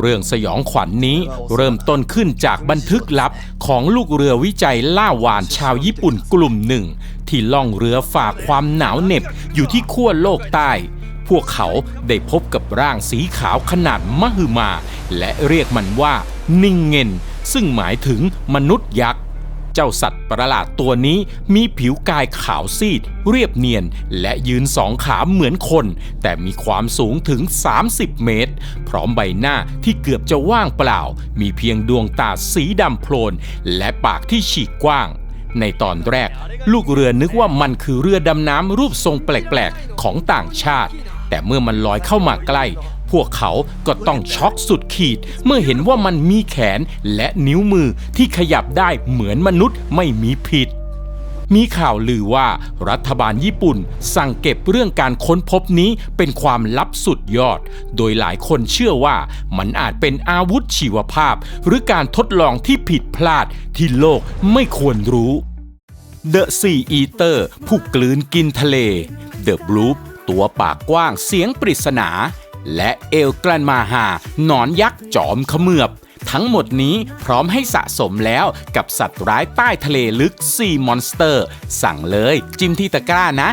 เรื่องสยองขวัญนนี้เริ่มต้นขึ้นจากบันทึกลับของลูกเรือวิจัยล่าวานชาวญี่ปุ่นกลุ่มหนึ่ง ที่ล่องเรือฝ่าความหนาวเหน็บอยู่ที่ขั้วโลกใต้ พวกเขาได้พบกับร่างสีขาวขนาดมหึมา และเรียกมันว่านิงเงินซึ่งหมายถึงมนุษย์ยักษ์ เจ้าสัตว์ประหลาดตัวนี้มีผิวกายขาวซีด เรียบเนียน และยืนสองขาเหมือนคน แต่มีความสูงถึง 30 เมตร พร้อมใบหน้าที่เกือบจะว่างเปล่า มีเพียงดวงตาสีดำโพลน และปากที่ฉีกกว้างในตอนแรก ลูกเรือนึกว่ามันคือเรือดำน้ำรูปทรงแปลกๆ ของต่างชาติ แต่เมื่อมันลอยเข้ามาใกล้ วกเขาก็ต้องช็อกสุดขีด เมื่อเห็นว่ามันมีแขนและนิ้วมือที่ขยับได้เหมือนมนุษย์ไม่มีผิด มีข่าวลือว่ารัฐบาลญี่ปุ่น สั่งเก็บเรื่องการค้นพบนี้เป็นความลับสุดยอด โดยหลายคนเชื่อว่ามันอาจเป็นอาวุธชีวภาพ หรือการทดลองที่ผิดพลาดที่โลกไม่ควรรู้ The Sea Eater ผู้กลืนกินทะเล The Bloop ตัวปากกว้างเสียงปริศนา และเอลกรันมาฮาหนอนยักษ์จอมเขมือบ ทั้งหมดนี้พร้อมให้สะสมแล้วกับสัตว์ร้ายใต้ทะเลลึก 4 มอนสเตอร์ สั่งเลยจิ้มที่ตะกร้านะ